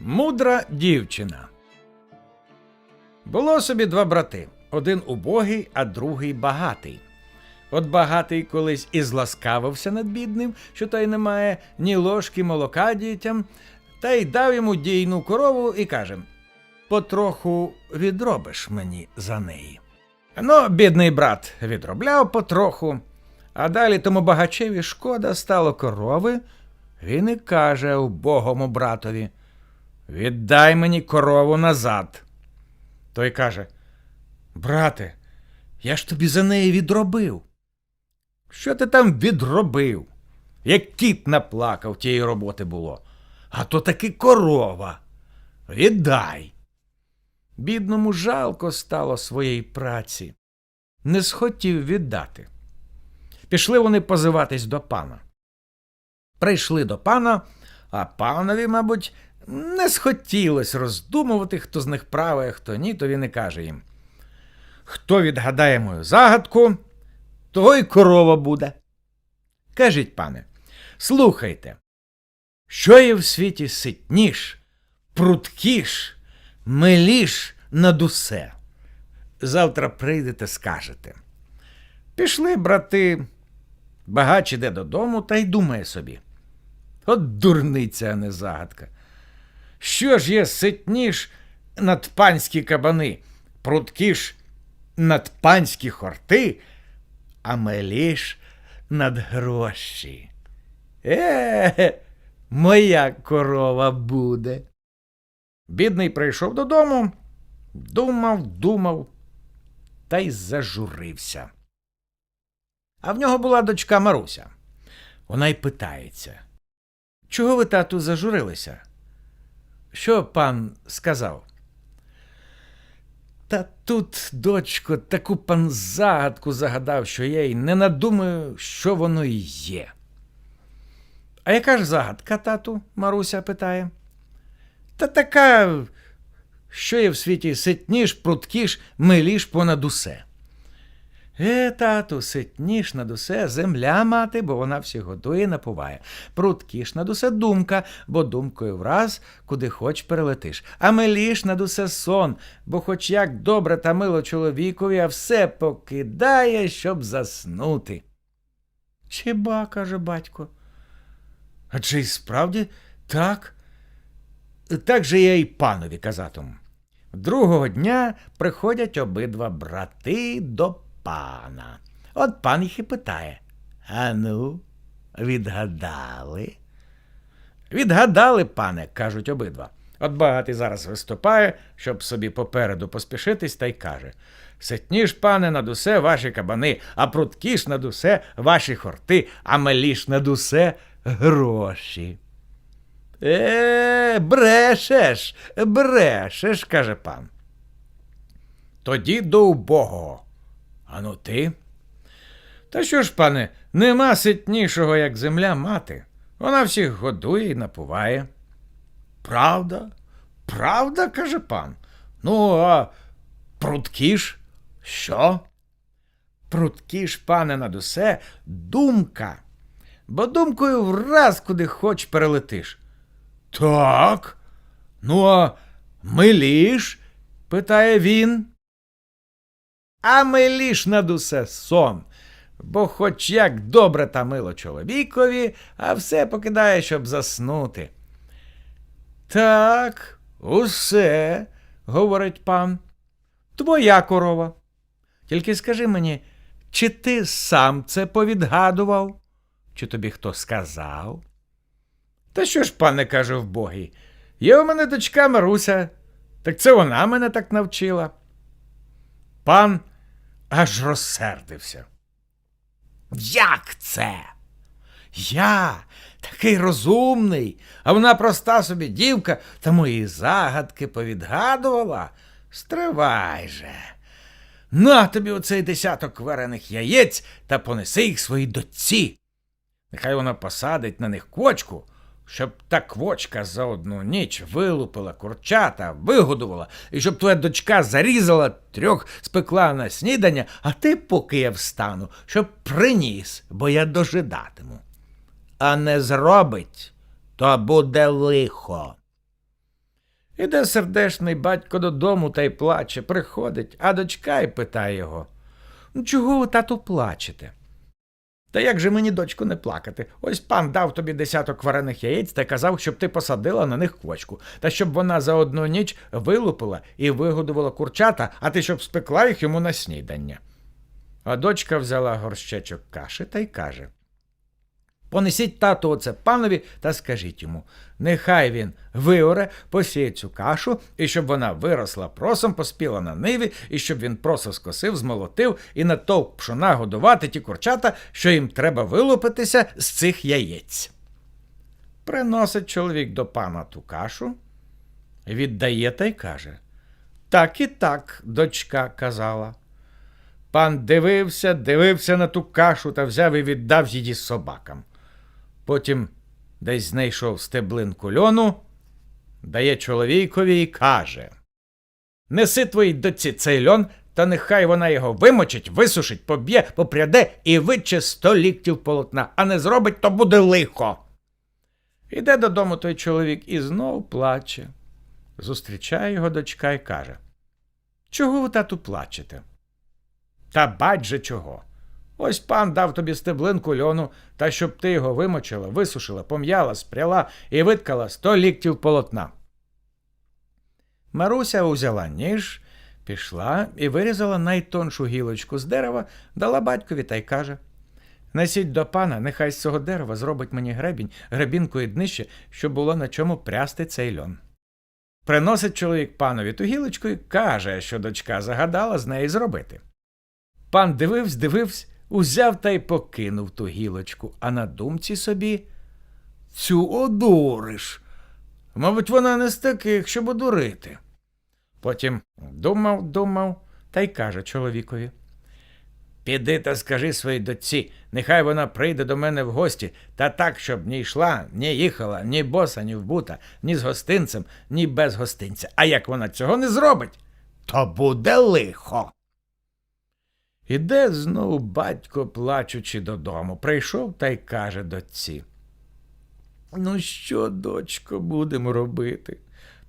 Мудра дівчина. Було собі два брати: один убогий, а другий багатий. От багатий колись і зласкавився над бідним, що той не має ні ложки молока дітям, та й дав йому дійну корову і каже: Потроху відробиш мені за неї. Ну, бідний брат відробляв потроху, а далі тому багачеві шкода стало корови. Він і каже убогому братові: Віддай мені корову назад. Той каже: Брате, я ж тобі за неї відробив. Що ти там відробив? Як кіт наплакав тієї роботи було. А то таки корова. Віддай. Бідному жалко стало своєї праці. Не схотів віддати. Пішли вони позиватись до пана. Прийшли до пана, а панові, мабуть, не схотілось роздумувати, хто з них правий, а хто ні, то він і каже їм. Хто відгадає мою загадку, того й корова буде. Кажіть, пане, слухайте, що є в світі ситніш, пруткіш, миліш над усе? Завтра прийдете, скажете. Пішли, брати, багач іде додому та й думає собі. От дурниця, а не загадка. Що ж є ситніш над панські кабани, пруткіш над панські хорти, а миліш над гроші. Е, моя корова буде. Бідний прийшов додому, думав, думав та й зажурився. А в нього була дочка Маруся. Вона й питається. Чого ви, тату, зажурилися? Що пан сказав? Та тут, дочко, таку пан загадку загадав, що я й не надумаю, що воно і є. А яка ж загадка, тату? Маруся питає. Та така, що є в світі ситніш, пруткіш, миліш понад усе. Е, тату, ситніш над усе земля мати, бо вона всіх годує напуває. Пруткіш над усе думка, бо думкою враз куди хоч перелетиш. А миліш над усе сон, бо хоч як добре та мило чоловікові, а все покидає, щоб заснути. Чиба, каже батько. А чи й справді так? Так же я й панові казатиму. Другого дня приходять обидва брати до пана. От пан їх і питає. Ану, відгадали? Відгадали, пане, кажуть обидва. От багатий зараз виступає, щоб собі попереду поспішитись, та й каже Ситніш, пане, над усе ваші кабани, а пруткіш над усе ваші хорти, а меліш над усе гроші. Е, брешеш, брешеш, каже пан. Тоді до убогого. Ану ти? Та що ж, пане, нема ситнішого, як земля мати. Вона всіх годує і напуває. Правда? Правда, каже пан. Ну, а пруткіш? Що? Пруткіш, пане, над усе, думка. Бо думкою враз куди хоч перелетиш. Так. Ну, а миліш? питає він. А миліш над усе сон. Бо хоч як добре та мило чоловікові, а все покидає, щоб заснути. Так, усе, говорить пан. Твоя корова. Тільки скажи мені, чи ти сам це повідгадував? Чи тобі хто сказав? Та що ж, пане, каже вбогий, є у мене дочка Маруся, так це вона мене так навчила. Пан аж розсердився. Як це? Я такий розумний, а вона проста собі дівка, та мої загадки повідгадувала. Стривай же. На тобі оцей десяток варених яєць та понеси їх своїй дочці. Нехай вона посадить на них квочку, щоб та квочка за одну ніч вилупила курчата, вигодувала, і щоб твоя дочка зарізала трьох спекла на снідання, а ти, поки я встану, щоб приніс, бо я дожидатиму. А не зробить, то буде лихо. Іде сердешний батько додому та й плаче, приходить, а дочка й питає його. «Ну, Чого ви, тату, плачете? Та як же мені, дочку, не плакати? Ось пан дав тобі десяток варених яєць та казав, щоб ти посадила на них квочку, та щоб вона за одну ніч вилупила і вигодувала курчата, а ти щоб спекла їх йому на снідання. А дочка взяла горщечок каші та й каже: Понесіть тату оце панові та скажіть йому, нехай він виоре, посіє цю кашу, і щоб вона виросла просом, поспіла на ниві, і щоб він просо скосив, змолотив і натовп пшона годувати ті курчата, що їм треба вилупитися з цих яєць. Приносить чоловік до пана ту кашу, віддає та й каже: Так і так, дочка казала. Пан дивився, дивився на ту кашу та взяв і віддав її собакам. Потім десь знайшов стеблинку льону, дає чоловікові і каже: Неси твоїй доці цей льон, та нехай вона його вимочить, висушить, поб'є, попряде і виче сто ліктів полотна, а не зробить, то буде лихо. Іде додому той чоловік і знов плаче. Зустрічає його дочка і каже: Чого ви, тату, плачете? Та бать же чого. Ось пан дав тобі стеблинку льону, та щоб ти його вимочила, висушила, пом'яла, спряла і виткала сто ліктів полотна. Маруся узяла ніж, пішла і вирізала найтоншу гілочку з дерева, дала батькові та й каже Несіть до пана, нехай з цього дерева зробить мені гребінь, гребінку і днище, щоб було на чому прясти цей льон. Приносить чоловік панові ту гілочку і каже, що дочка загадала з неї зробити. Пан дивився, дивився, узяв та й покинув ту гілочку, а на думці собі цю одуриш. Мабуть, вона не з таких, щоб одурити. Потім думав, думав та й каже чоловікові. Піди та скажи своїй дочці, нехай вона прийде до мене в гості, та так, щоб ні йшла, ні їхала, ні боса, ні вбута, ні з гостинцем, ні без гостинця. А як вона цього не зробить, то буде лихо. Іде знову батько, плачучи додому. Прийшов та й каже дочці. Ну, що, дочко, будемо робити?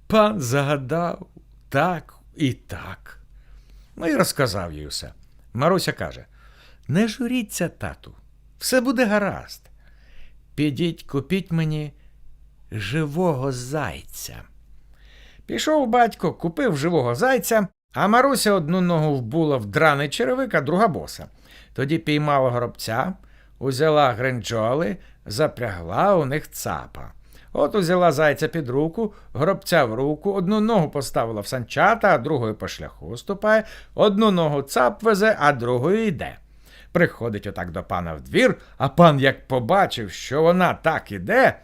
Пан загадав так і так. Ну і розказав їй усе. Маруся каже: Не журіться, тату, все буде гаразд. Підіть, купіть мені живого зайця. Пішов батько, купив живого зайця, а Маруся одну ногу вбула в драний черевик, а друга боса. Тоді піймала горобця, узяла гринджоли, запрягла у них цапа. От узяла зайця під руку, гробця в руку, одну ногу поставила в санчата, а другою по шляху ступає, одну ногу цап везе, а другою йде. Приходить отак до пана в двір, а пан як побачив, що вона так іде,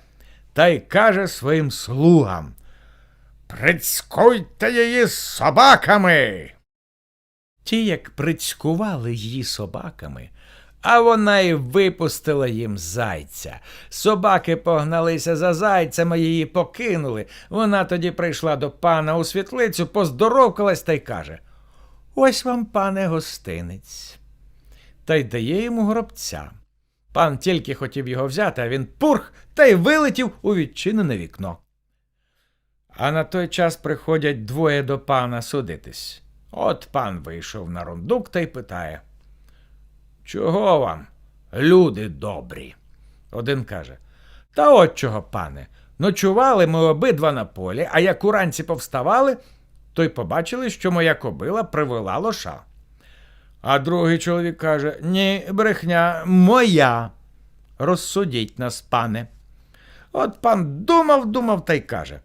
та й каже своїм слугам. Прицькуйте її собаками. Ті, як прицькували її собаками, а вона й випустила їм зайця. Собаки погналися за зайцями, її покинули. Вона тоді прийшла до пана у світлицю, поздоровкалась та й каже: Ось вам, пане гостинець. Та й дає йому горобця. Пан тільки хотів його взяти, а він пурх та й вилетів у відчинене вікно. А на той час приходять двоє до пана судитись. От пан вийшов на рундук та й питає. Чого вам, люди добрі? Один каже. Та от чого, пане. Ночували ми обидва на полі, а як уранці повставали, то й побачили, що моя кобила привела лоша. А другий чоловік каже: Ні, брехня моя. Розсудіть нас, пане. От пан думав, думав та й каже: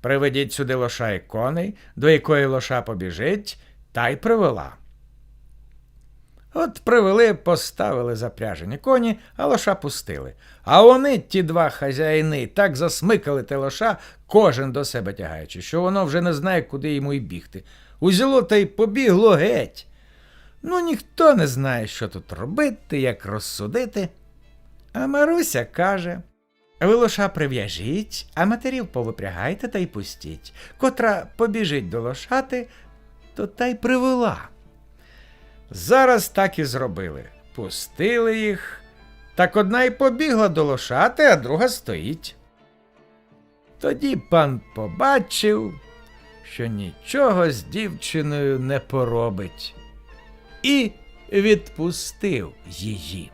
Приведіть сюди лоша і коней, до якої лоша побіжить, та й привела. От привели, поставили запряжені коні, а лоша пустили. А вони, ті два хазяїни, так засмикали те лоша, кожен до себе тягаючи, що воно вже не знає, куди йому й бігти. Узяло та й побігло геть. Ну, ніхто не знає, що тут робити, як розсудити. А Маруся каже: Ви лоша прив'яжіть, а матерів повипрягайте та й пустіть. Котра побіжить до лошати, то та й привела. Зараз так і зробили. Пустили їх. Так одна й побігла до лошати, а друга стоїть. Тоді пан побачив, що нічого з дівчиною не поробить, і відпустив її.